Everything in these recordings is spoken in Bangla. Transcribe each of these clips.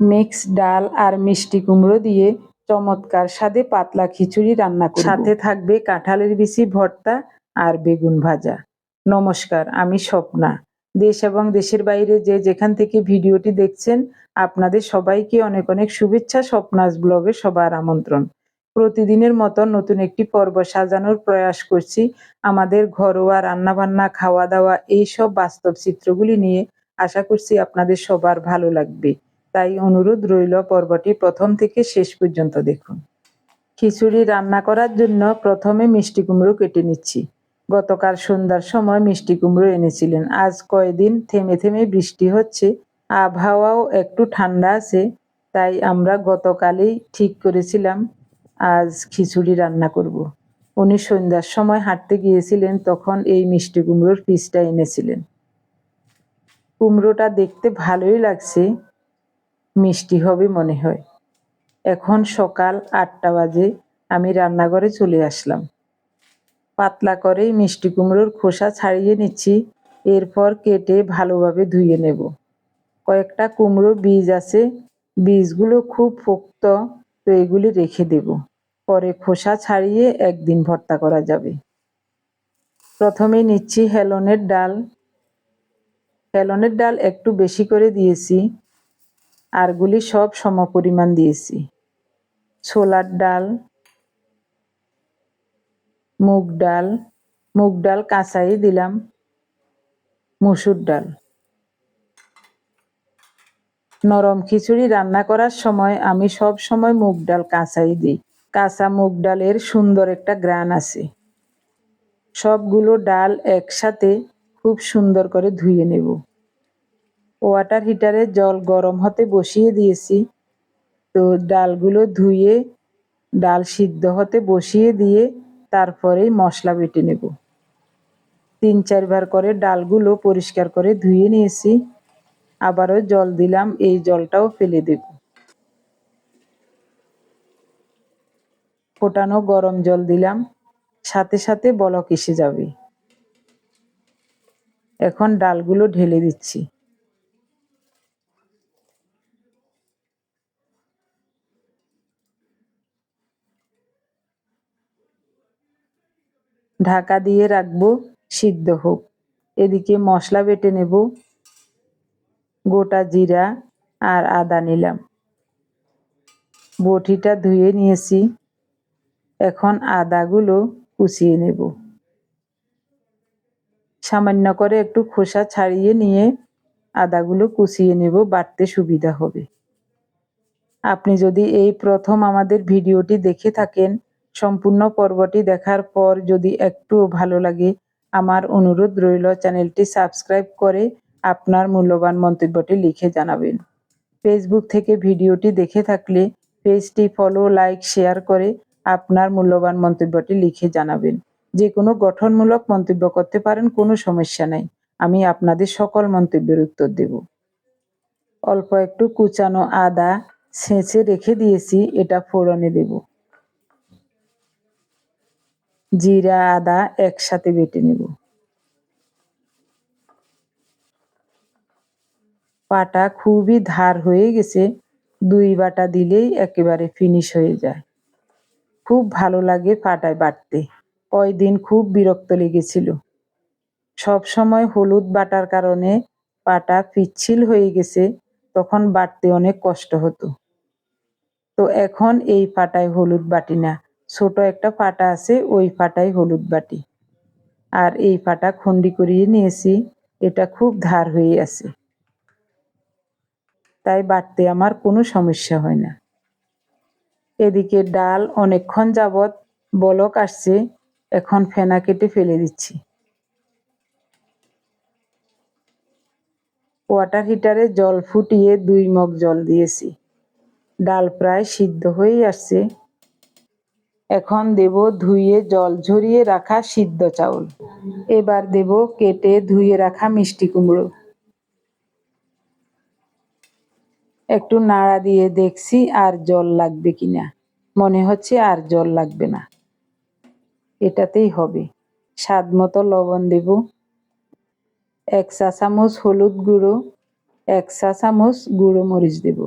মিক্স ডাল আর মিষ্টি কুমড়ো দিয়ে চমৎকার স্বাদে পাতলা খিচুড়ি রান্না করব। সাথে থাকবে কাঁঠালের বিচি, ভর্তা আর বেগুন ভাজা। নমস্কার, আমি স্বপ্না। দেশ এবং দেশের বাইরে যে যেখান থেকে ভিডিওটি দেখছেন, আপনাদের সবাইকে অনেক অনেক শুভেচ্ছা, স্বপ্নাস ব্লগে সবার আমন্ত্রণ। প্রতিদিনের মতো নতুন একটি পর্ব সাজানোর প্রয়াস করছি। আমাদের ঘরোয়া রান্নাবান্না, খাওয়া দাওয়া, এইসব বাস্তব চিত্রগুলি নিয়ে আশা করছি আপনাদের সবার ভালো লাগবে। তাই অনুরোধ রইল পর্বটি প্রথম থেকে শেষ পর্যন্ত দেখুন। খিচুড়ি রান্না করার জন্য প্রথমে মিষ্টি কুমড়ো কেটে নিচ্ছি। গতকাল সন্ধ্যার সময় মিষ্টি কুমড়ো এনেছিলেন। আজ কয়দিন থেমে থেমে বৃষ্টি হচ্ছে, আবহাওয়াও একটু ঠান্ডা আছে, তাই আমরা গতকালেই ঠিক করেছিলাম আজ খিচুড়ি রান্না করব। উনি সন্ধ্যার সময় হাঁটতে গিয়েছিলেন, তখন এই মিষ্টি কুমড়োর পিসটা এনেছিলেন। কুমড়োটা দেখতে ভালোই লাগছে মিষ্টি হবে মনে হয়। এখন সকাল আটটা বাজে, আমি রান্নাঘরে চলে আসলাম। পাতলা করেই মিষ্টি কুমড়োর খোসা ছাড়িয়ে নিচ্ছি, এরপর কেটে ভালোভাবে ধুয়ে নেব। কয়েকটা কুমড়ো বীজ আছে, বীজগুলো খুব পোক্ত, তো এগুলি রেখে দেব। পরে খোসা ছাড়িয়ে একদিন ভর্তা করা যাবে। প্রথমে নিচ্ছি হেলনের ডাল। হেলনের ডাল একটু বেশি করে দিয়েছি আরগুলি সব সমপরিমাণ দিয়েছি। ছোলার ডাল, মুগ ডাল মুগ ডাল কাঁচাই দিলাম, মুসুর ডাল। নরম খিচুড়ি রান্না করার সময় আমি সব সময় মুগ ডাল কাঁচাই দিই। কাঁচা মুগ ডালের সুন্দর একটা গ্রান আছে। সবগুলো ডাল একসাথে খুব সুন্দর করে ধুয়ে নেব। ওয়াটার হিটারে জল গরম হতে বসিয়ে দিয়েছি। তো ডালগুলো ধুয়ে, ডাল সিদ্ধ হতে বসিয়ে দিয়ে তারপরেই মশলা বেটে নেব। তিন চারবার করে ডালগুলো পরিষ্কার করে ধুয়ে নিয়েছি। আবারও জল দিলাম, এই জলটাও ফেলে দেব। ফোটানো গরম জল দিলাম, সাথে সাথে বলক এসে যাবে। এখন ডালগুলো ঢেলে দিচ্ছি। ঢাকা দিয়ে রাখব, সিদ্ধ হোক। এদিকে মশলা বেটে নেব, গোটা জিরা আর আদা নিলাম। বটিটা ধুয়ে নিয়েছি, এখন আদাগুলো কুচিয়ে নেব। সামান্য করে একটু খোসা ছাড়িয়ে নিয়ে আদাগুলো কুচিয়ে নেব বাটতে সুবিধা হবে। আপনি যদি এই প্রথম আমাদের ভিডিওটি দেখে থাকেন সম্পূর্ণ পর্বটি দেখার পর যদি একটু ভালো লাগে, আমার অনুরোধ রইল চ্যানেলটি সাবস্ক্রাইব করে আপনার মূল্যবান মন্তব্যটি লিখে জানাবেন। ফেসবুক থেকে ভিডিওটি দেখে থাকলে পেজটি ফলো, লাইক, শেয়ার করে আপনার মূল্যবান মন্তব্যটি লিখে জানাবেন। যে কোনো গঠনমূলক মন্তব্য করতে পারেন, কোনো সমস্যা নাই। আমি আপনাদের সকল মন্তব্যের উত্তর দেব। অল্প একটু কুচানো আদা ছেঁচে রেখে দিয়েছি, এটা ফোড়নে দেব। জিরা, আদা একসাথে বেটে নেব। পাটা খুবই ধার হয়ে গেছে, দুই বাটা দিলেই একেবারে ফিনিশ হয়ে যায়। খুব ভালো লাগে পাটায় বাটতে। কয়দিন খুব বিরক্ত লেগেছিল। সব সময় হলুদ বাটার কারণে পাটা পিচ্ছিল হয়ে গেছে, তখন বাটতে অনেক কষ্ট হতো। তো এখন এই পাটায় হলুদ বাটি না। ছোট একটা পাটা আছে, ওই পাটায় হলুদ বাটি। আর এই পাটা খন্ডি করিয়ে নিয়েছি, এটা খুব ধার হয়ে আছে। তাই বাটতে আমার কোনো সমস্যা হয় না। এদিকে ডাল অনেকক্ষণ যাবৎ বলক আসছে, এখন ফেনা কেটে ফেলে দিচ্ছি। ওয়াটার হিটারে জল ফুটিয়ে দুই মগ জল দিয়েছি। ডাল প্রায় সিদ্ধ হয়েই আসছে। এখন দেব ধুয়ে জল ঝরিয়ে রাখা সিদ্ধ চাউল। এবার দেব কেটে ধুয়ে রাখা মিষ্টি কুমড়ো। একটু নাড়া দিয়ে দেখছি আর জল লাগবে কিনা। মনে হচ্ছে আর জল লাগবে না। এটাতেই হবে। স্বাদ মতো লবণ দেব। এক চা চামচ হলুদ গুঁড়ো। এক চা চামচ গুঁড়ো মরিচ দেব।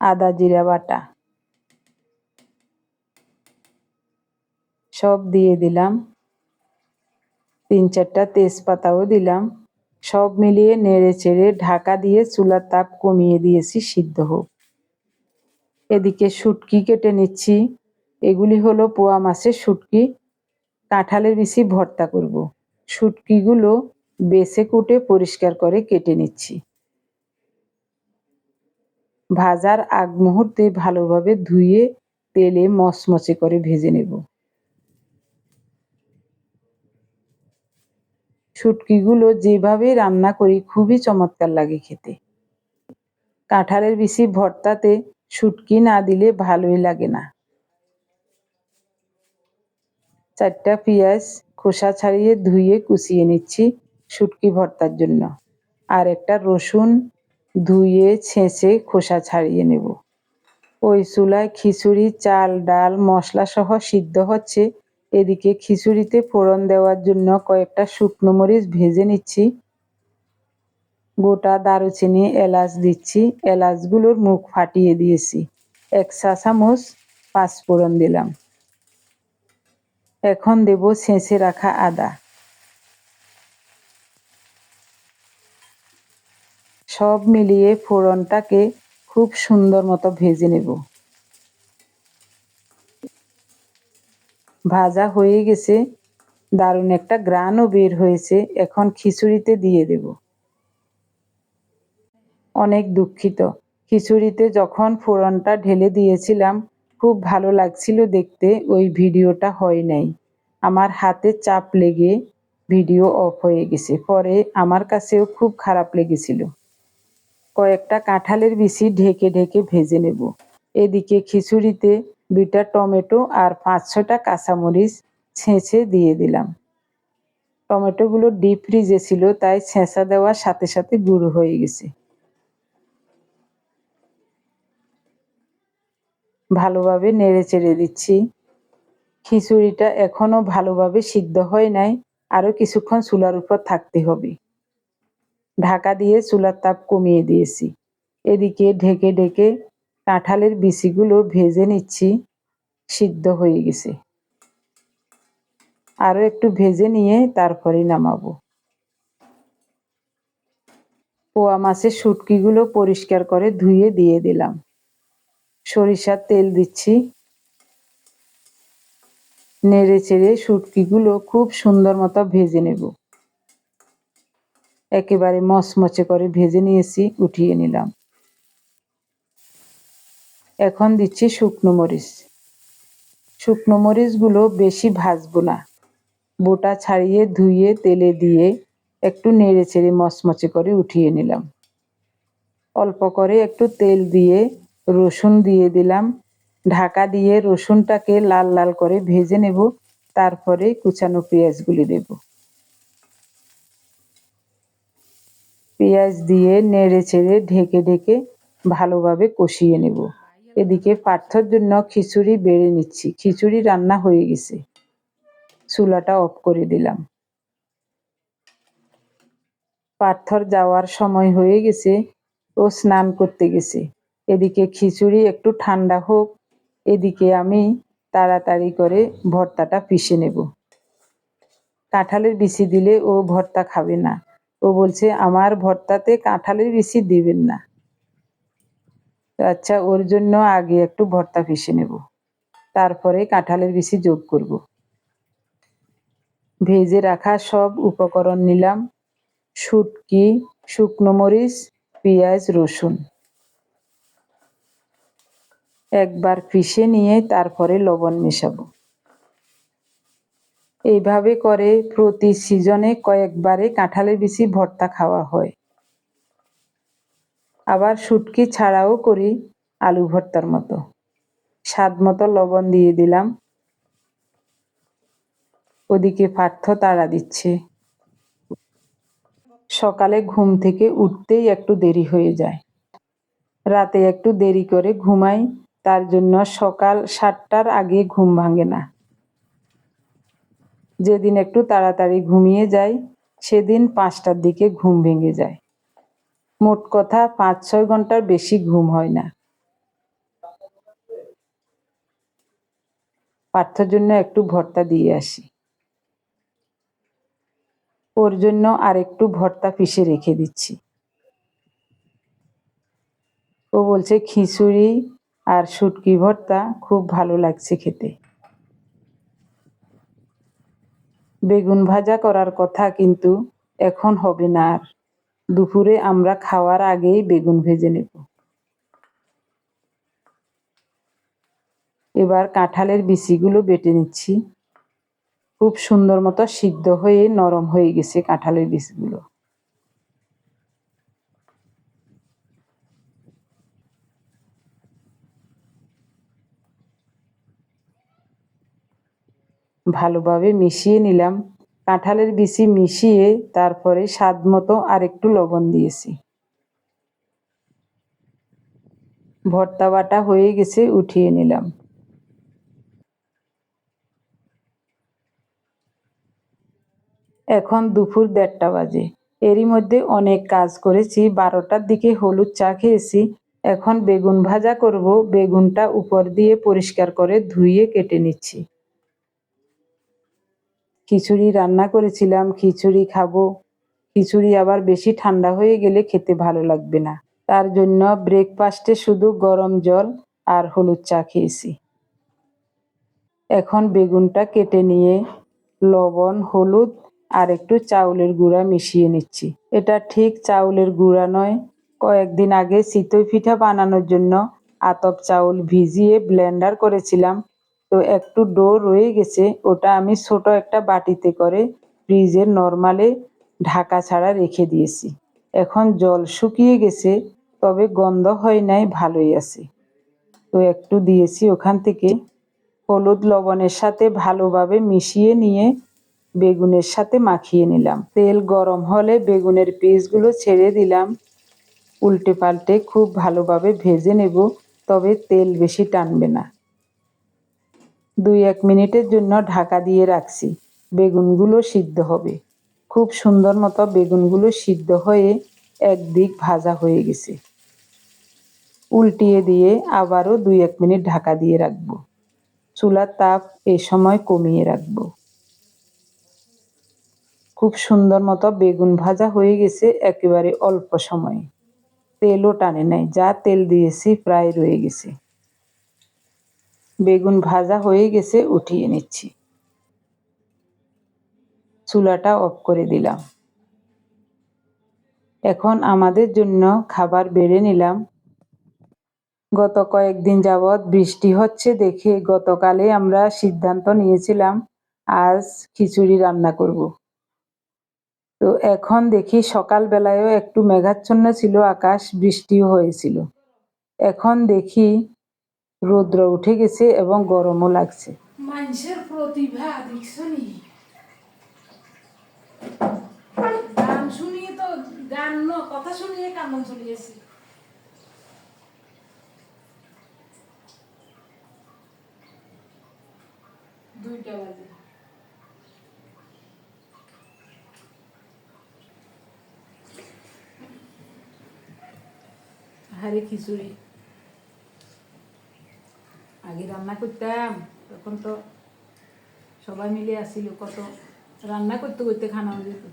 আদা জিরা বাটা। সব দিয়ে দিলাম। তিন চারটা তেজপাতাও দিলাম। সব মিলিয়ে নেড়ে চেড়ে ঢাকা দিয়ে চুলার তাপ কমিয়ে দিয়েছি সিদ্ধ হোক। এদিকে শুটকি কেটে নিচ্ছি। এগুলি হলো পোয়া মাছের শুটকি। কাঁঠালের বিচি ভর্তা করব। শুটকিগুলো বেছে কুটে পরিষ্কার করে কেটে নিচ্ছি। ভাজার আগ মুহূর্তে ভালোভাবে ধুয়ে তেলে মচমচে করে ভেজে নেব। শুটকিগুলো যেভাবে রান্না করি খুবই চমৎকার লাগে খেতে। কাঁঠালের বিচি ভর্তাতে শুটকি না দিলে ভালোই লাগে না। চারটা পেঁয়াজ খোসা ছাড়িয়ে ধুয়ে কুচিয়ে নিচ্ছি শুটকি ভর্তার জন্য। আর একটা রসুন ধুয়ে ছেঁচে খোসা ছাড়িয়ে নেব। ওই চুলায় খিচুড়ি, চাল, ডাল মশলা সহ সিদ্ধ হচ্ছে এদিকে খিচুড়িতে ফোড়ন দেওয়ার জন্য কয়েকটা শুকনো মরিচ ভেজে নিচ্ছি। গোটা দারুচিনি এলাচ দিচ্ছি। এলাচগুলোর মুখ ফাটিয়ে দিয়েছি। এক চা চামচ পাঁচফোড়ন দিলাম। এখন দেব ছেঁচে রাখা আদা। সব মিলিয়ে ফোড়নটাকে খুব সুন্দর মতো ভেজে নেব। ভাজা হয়ে গেছে। দারুণ একটা গ্রানও বের হয়েছে। এখন খিচুড়িতে দিয়ে দেব। অনেক দুঃখিত। খিচুড়িতে যখন ফোড়নটা ঢেলে দিয়েছিলাম, খুব ভালো লাগছিল দেখতে। ওই ভিডিওটা হয় নাই। আমার হাতে চাপ লেগে ভিডিও অফ হয়ে গেছে। পরে আমার কাছেও খুব খারাপ লেগেছিল। কয়েকটা কাঁঠালের বিচি ঢেকে ঢেকে ভেজে নেব। এদিকে খিচুড়িতে দুইটা টমেটো আর পাঁচ ছটা কাঁচামরিচ ছেঁচে দিয়ে দিলাম। টমেটোগুলো ডিপ ফ্রিজে ছিল, তাই ছেঁচা দেওয়ার সাথে সাথে গুঁড়ো হয়ে গেছে। ভালোভাবে নেড়ে চেড়ে দিচ্ছি। খিচুড়িটা এখনও ভালোভাবে সিদ্ধ হয় নাই, আরও কিছুক্ষণ চুলার উপর থাকতে হবে। ঢাকা দিয়ে চুলার তাপ কমিয়ে দিয়েছি। এদিকে ঢেকে ঢেকে কাঁঠালের বিচিগুলো ভেজে নিচ্ছি, সিদ্ধ হয়ে গেছে। আরও একটু ভেজে নিয়ে তারপরে নামাবো। পোয়া মাছের শুটকিগুলো পরিষ্কার করে ধুয়ে দিয়ে দিলাম। সরিষার তেল দিচ্ছি। নেড়ে চেড়ে শুটকিগুলো খুব সুন্দর মতো ভেজে নেব। একেবারে মচমচে করে ভেজে নিয়েছি, উঠিয়ে নিলাম। এখন দিচ্ছি শুকনো মরিচ। শুকনো মরিচগুলো বেশি ভাজবো না। বোটা ছাড়িয়ে ধুয়ে, তেলে দিয়ে একটু নেড়ে চেড়ে মচমচে করে উঠিয়ে নিলাম। অল্প করে একটু তেল দিয়ে রসুন দিয়ে দিলাম। ঢাকা দিয়ে রসুনটাকে লাল লাল করে ভেজে নেব, তারপরে কুচানো পেঁয়াজগুলি দেব। পেঁয়াজ দিয়ে নেড়ে চেড়ে ঢেকে ঢেকে ভালোভাবে কষিয়ে নেব। এদিকে পার্থর জন্য খিচুড়ি বেড়ে নিচ্ছি। খিচুড়ি রান্না হয়ে গেছে। চুলাটা অফ করে দিলাম। পার্থর যাওয়ার সময় হয়ে গেছে ও স্নান করতে গেছে। এদিকে খিচুড়ি একটু ঠান্ডা হোক, এদিকে আমি তাড়াতাড়ি করে ভর্তাটা পিষে নেব। কাঁঠালের বিচি দিলে ও ভর্তা খাবে না। ও বলছে, আমার ভর্তাতে কাঁঠালের বিচি দিবেন না। আচ্ছা ওর জন্য আগে একটু ভর্তা পিষে নেব। তারপরে কাঁঠালের বিচি যোগ করব। ভেজে রাখা সব উপকরণ নিলাম। শুটকি, শুকনো মরিচ, পেঁয়াজ, রসুন। একবার পিষে নিয়ে তারপরে লবণ মেশাবো। এইভাবে করে প্রতি সিজনে কয়েকবারে কাঁঠালের বিচি ভর্তা খাওয়া হয়। আবার শুটকি ছাড়াও করি আলু ভর্তার মতো। স্বাদ মতো লবণ দিয়ে দিলাম। ওদিকে পার্থ তাড়া দিচ্ছে। সকালে ঘুম থেকে উঠতেই একটু দেরি হয়ে যায়। রাতে একটু দেরি করে ঘুমাই, তার জন্য সকাল সাতটার আগে ঘুম ভাঙে না। যেদিন একটু তাড়াতাড়ি ঘুমিয়ে যাই, সেদিন পাঁচটার দিকে ঘুম ভেঙে যায়। মোট কথা পাঁচ ছয় ঘণ্টার বেশি ঘুম হয় না। পার্থর জন্য একটু ভর্তা দিয়ে আসি। ওর জন্য আর একটু ভর্তা পিষে রেখে দিচ্ছি। ও বলছে, খিচুড়ি আর শুটকি ভর্তা খুব ভালো লাগছে খেতে। বেগুন ভাজা করার কথা কিন্তু এখন হবে না আর। দুপুরে আমরা খাওয়ার আগেই বেগুন ভেজে নেব। এবার কাঁঠালের বিচিগুলো বেটে নিচ্ছি। খুব সুন্দর মতো সিদ্ধ হয়ে নরম হয়ে গেছে কাঁঠালের বিচিগুলো। ভালোভাবে মিশিয়ে নিলাম। কাঁঠালের বিচি মিশিয়ে তারপরে স্বাদ মতো আর একটু লবণ দিয়েছি। ভর্তা বাটা হয়ে গেছে, উঠিয়ে নিলাম। এখন দুপুর দেড়টা বাজে। এরই মধ্যে অনেক কাজ করেছি, বারোটার দিকে হলুদ চা খেয়েছি। এখন বেগুন ভাজা করব, বেগুনটা উপর দিয়ে পরিষ্কার করে ধুয়ে কেটে নিচ্ছি। খিচুড়ি রান্না করেছিলাম, খিচুড়ি খাব। খিচুড়ি আবার বেশি ঠান্ডা হয়ে গেলে খেতে ভালো লাগবে না। তার জন্য ব্রেকফাস্টে শুধু গরম জল আর হলুদ চা খেয়েছি। এখন বেগুনটা কেটে নিয়ে লবণ, হলুদ আর একটু চাউলের গুঁড়া মিশিয়ে নিচ্ছি। এটা ঠিক চাউলের গুঁড়া নয়। কয়েকদিন আগে চিতই পিঠা বানানোর জন্য আতপ চাউল ভিজিয়ে ব্লেন্ডার করেছিলাম। তো একটু ডো রয়ে গেছে, ওটা আমি ছোট একটা বাটিতে করে ফ্রিজের নর্মালে ঢাকা ছাড়া রেখে দিয়েছি। এখন জল শুকিয়ে গেছে, তবে গন্ধ হয় নাই, ভালোই আছে। তো একটু দিয়েছি ওখান থেকে। হলুদ লবণের সাথে ভালোভাবে মিশিয়ে নিয়ে বেগুনের সাথে মাখিয়ে নিলাম। তেল গরম হলে বেগুনের পিসগুলো ছেড়ে দিলাম। উল্টে পাল্টে খুব ভালোভাবে ভেজে নেব, তবে তেল বেশি টানবে না। দুই এক মিনিটের জন্য ঢাকা দিয়ে রাখছি। বেগুনগুলো সিদ্ধ হবে। খুব সুন্দর মতো বেগুনগুলো সিদ্ধ হয়ে একদিক ভাজা হয়ে গেছে। উল্টিয়ে দিয়ে আবারও দুই এক মিনিট ঢাকা দিয়ে রাখব। চুলার তাপ এ সময় কমিয়ে রাখব। খুব সুন্দর মতো বেগুন ভাজা হয়ে গেছে একেবারে অল্প সময়ে। তেলও টানে নাই, যা তেল দিয়েছি প্রায় রয়ে গেছে। বেগুন ভাজা হয়ে গেছে, উঠিয়ে নিচ্ছি। চুলাটা অফ করে দিলাম। এখন আমাদের জন্য খাবার বেড়ে নিলাম। গত কয়েকদিন যাবৎ বৃষ্টি হচ্ছে দেখে গতকালে আমরা সিদ্ধান্ত নিয়েছিলাম, আজ খিচুড়ি রান্না করব। তো এখন দেখি সকালবেলায়ও একটু মেঘাচ্ছন্ন ছিল, আকাশ বৃষ্টিও হয়েছিল। এখন দেখি রৌদ্র উঠে গেছে এবং গরমও লাগছে। মানুষের প্রতিভা দেখছনি গান শুনিয়ে তো, গান ন, কথা শুনিয়ে কান্দন চলিয়েছি দুইটা বাজে। হারে খিচুড়ি। আগে রান্না করতাম তখন তো সবাই মিলে আসছিল কত রান্না করতে করতে খানা হয়ে যেত।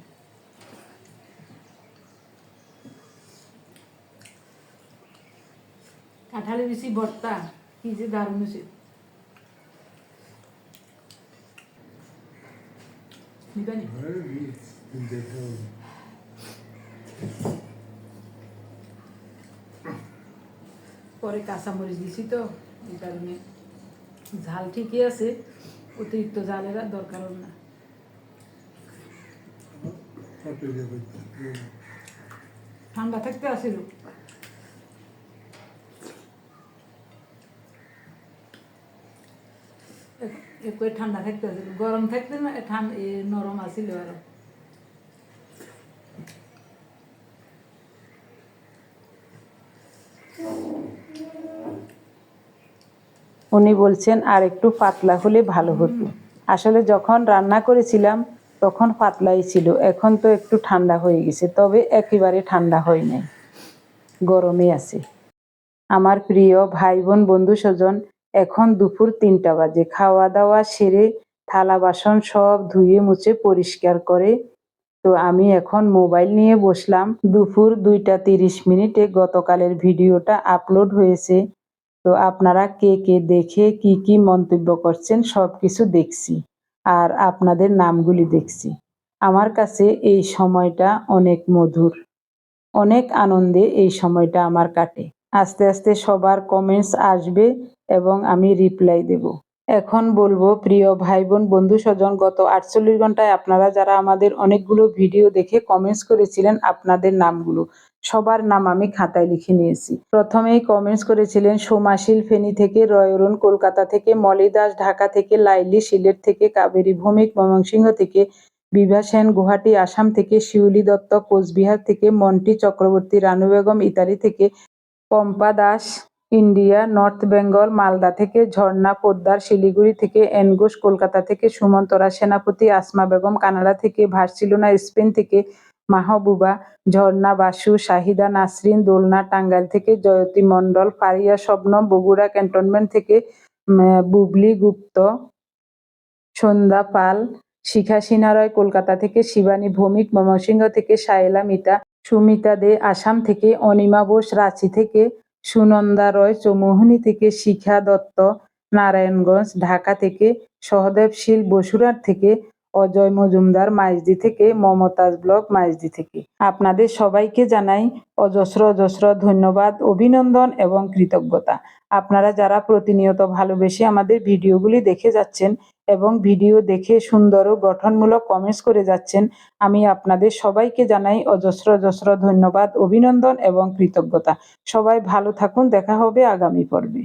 কাঁঠালে বেশি ভর্তা, কি যে দারুণ হয়েছে। পরে কাঁচামরিচ দিছি তো। এই কারণে ঝাল ঠিকই আছে, অতিরিক্ত ঝালের আর দরকার না। ঠান্ডা থাকতে আসিল। ঠান্ডা থাকতে আসিল। গরম থাকতে না ঠান্ডা নরম আসিল আরও। উনি বলছেন, আর একটু পাতলা হলে ভালো হতো। আসলে যখন রান্না করেছিলাম, তখন পাতলাই ছিল। এখন তো একটু ঠান্ডা হয়ে গেছে, তবে একেবারে ঠান্ডা হয় নাই। গরমে আছে। আমার প্রিয় ভাই বোন বন্ধু স্বজন এখন দুপুর তিনটা বাজে। খাওয়া দাওয়া সেরে থালা, বাসন সব ধুয়ে মুছে পরিষ্কার করে, তো আমি এখন মোবাইল নিয়ে বসলাম। দুপুর দুইটা তিরিশ মিনিটে গতকালের ভিডিওটা আপলোড হয়েছে। তো আপনারা কে কে দেখে কি কি মন্তব্য করছেন সব কিছু দেখছি আর আপনাদের নামগুলি দেখছি। আমার কাছে এই সময়টা অনেক মধুর, অনেক আনন্দে এই সময়টা আমার কাটে। আস্তে আস্তে সবার কমেন্টস আসবে এবং আমি রিপ্লাই দেব। এখন বলব, প্রিয় ভাই বোন বন্ধু স্বজন, গত আটচল্লিশ ঘন্টায় আপনারা যারা আমাদের অনেকগুলো ভিডিও দেখে কমেন্টস করেছিলেন, আপনাদের নামগুলো সবার নাম আমি খাতায় লিখে নিয়েছি। প্রথমেই কমেন্টস করেছিলেন সোমাশিল ফেনী থেকে রয়রুন, কলকাতা থেকে মলি দাস, ঢাকা থেকে লাইলি, সিলেট থেকে কাবেরী ভৌমিক, ময়মনসিংহ থেকে বিভা সেন আসাম থেকে শিউলি দত্ত, কোচবিহার থেকে মন্টি চক্রবর্তী, রানু বেগম, ইতালি থেকে পম্পা দাস, ইন্ডিয়া, নর্থ বেঙ্গল, মালদা থেকে ঝর্ণা, পোদ্দার, শিলিগুড়ি থেকে এন ঘোষ, কলকাতা থেকে সুমন্তরা, সেনাপতি, আসমা বেগম, কানাডা থেকে ভার্সিলোনা, স্পেন থেকে মাহবুবা, ঝর্ণা বাসু, শাহিদা নাসরিন, দোলনা টাঙ্গাইল থেকে জয়তী মণ্ডল, ফারিয়া শবনম বগুড়া ক্যান্টনমেন্ট থেকে বুবলি গুপ্ত, সন্ধ্যা পাল, শিখা সিনারয়, কলকাতা থেকে শিবানী ভৌমিক, ময়মনসিংহ থেকে সায়েলা মিতা, সুমিতা দে, আসাম থেকে অনিমা বোস, রাঁচি থেকে সুনন্দা রয়, চৌমোহনী থেকে শিখা দত্ত, নারায়ণগঞ্জ, ঢাকা থেকে সহদেব শীল, বসুরহাট থেকে অজয় মজুমদার মাইজদি থেকে, মমতাজ ব্লক মাইজদি থেকে। আপনাদের সবাইকে জানাই অজস্র অজস্র ধন্যবাদ, অভিনন্দন এবং কৃতজ্ঞতা। আপনারা যারা প্রতিনিয়ত ভালোবেসে আমাদের ভিডিওগুলি দেখে যাচ্ছেন এবং ভিডিও দেখে সুন্দর ও গঠনমূলক কমেন্টস করে যাচ্ছেন, আমি আপনাদের সবাইকে জানাই অজস্র অজস্র ধন্যবাদ, অভিনন্দন এবং কৃতজ্ঞতা। সবাই ভালো থাকুন, দেখা হবে আগামী পর্বে।